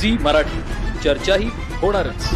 Zee Marathi. चर्चाही होणारच.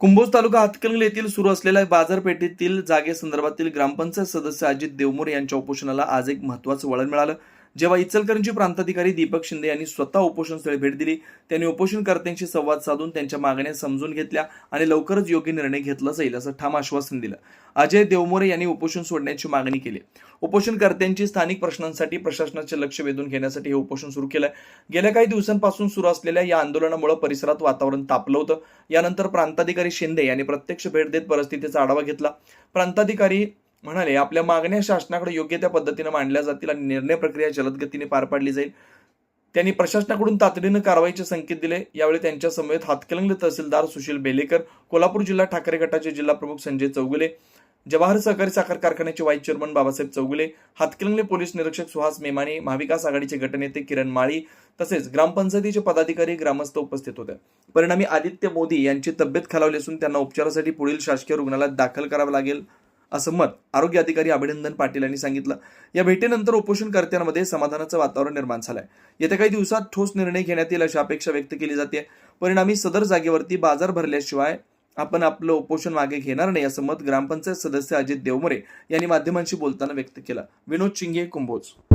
कुंभोज तालुका हातकणंगले येथील सुरू असलेल्या बाजारपेठेतील जागेसंदर्भातील ग्रामपंचायत सदस्य अजित देवमोरे यांच्या उपोषणाला आज एक महत्वाचं वळण मिळालं. जेव्हा इचलकरंजी प्रांताधिकारी दीपक शिंदे यांनी स्वतः उपोषणस्थळी भेट दिली त्यांनी उपोषणकर्त्यांशी संवाद साधून त्यांच्या मागण्या समजून घेतल्या आणि लवकरच योग्य निर्णय घेतला जाईल असं ठाम आश्वासन दिलं. अजय देवमोरे यांनी उपोषण सोडण्याची मागणी केली. उपोषणकर्त्यांची स्थानिक प्रश्नांसाठी प्रशासनाचे लक्ष वेधून घेण्यासाठी हे उपोषण सुरू केलं. गेल्या काही दिवसांपासून सुरू असलेल्या या आंदोलनामुळे परिसरात वातावरण तापलं होतं. यानंतर प्रांताधिकारी शिंदे यांनी प्रत्यक्ष भेट देत परिस्थितीचा आढावा घेतला. प्रांताधिकारी म्हणाले आपल्या मागण्या शासनाकडे योग्य त्या पद्धतीनं मांडल्या जातील आणि निर्णय प्रक्रिया जलद गतीने पार पाडली जाईल. त्यांनी प्रशासनाकडून तातडीनं कारवाईचे संकेत दिले. यावेळी त्यांच्या समवेत हातकलंगले तहसीलदार सुशील बेलेकर कोल्हापूर जिल्हा ठाकरे गटाचे जिल्हा प्रमुख संजय चौगुले जवाहर सहकारी साखर कारखान्याचे vice chairman Babasaheb Chougule Hatkanangle police निरीक्षक सुहास मेमाने महाविकास आघाडीचे गटनेते किरण माळी तसेच ग्रामपंचायतीचे पदाधिकारी ग्रामस्थ उपस्थित होते. परिणामी आदित्य मोदी यांची तब्येत खालावली असून त्यांना उपचारासाठी पुढील शासकीय रुग्णालयात दाखल करावं लागेल. असं मत आरोग्य अधिकारी अभिनंदन पाटील यांनी सांगितलं. या भेटीनंतर उपोषणकर्त्यांमध्ये समाधानाचं वातावरण निर्माण झालंय. येत्या काही दिवसात ठोस निर्णय घेण्यात येईल अशी अपेक्षा व्यक्त केली जाते. परिणामी सदर जागेवरती बाजार भरल्याशिवाय आपण आपलं उपोषण मागे घेणार नाही असं मत ग्रामपंचायत सदस्य अजित देवमरे यांनी माध्यमांशी बोलताना व्यक्त केलं. विनोद चिंगे कुंभोज.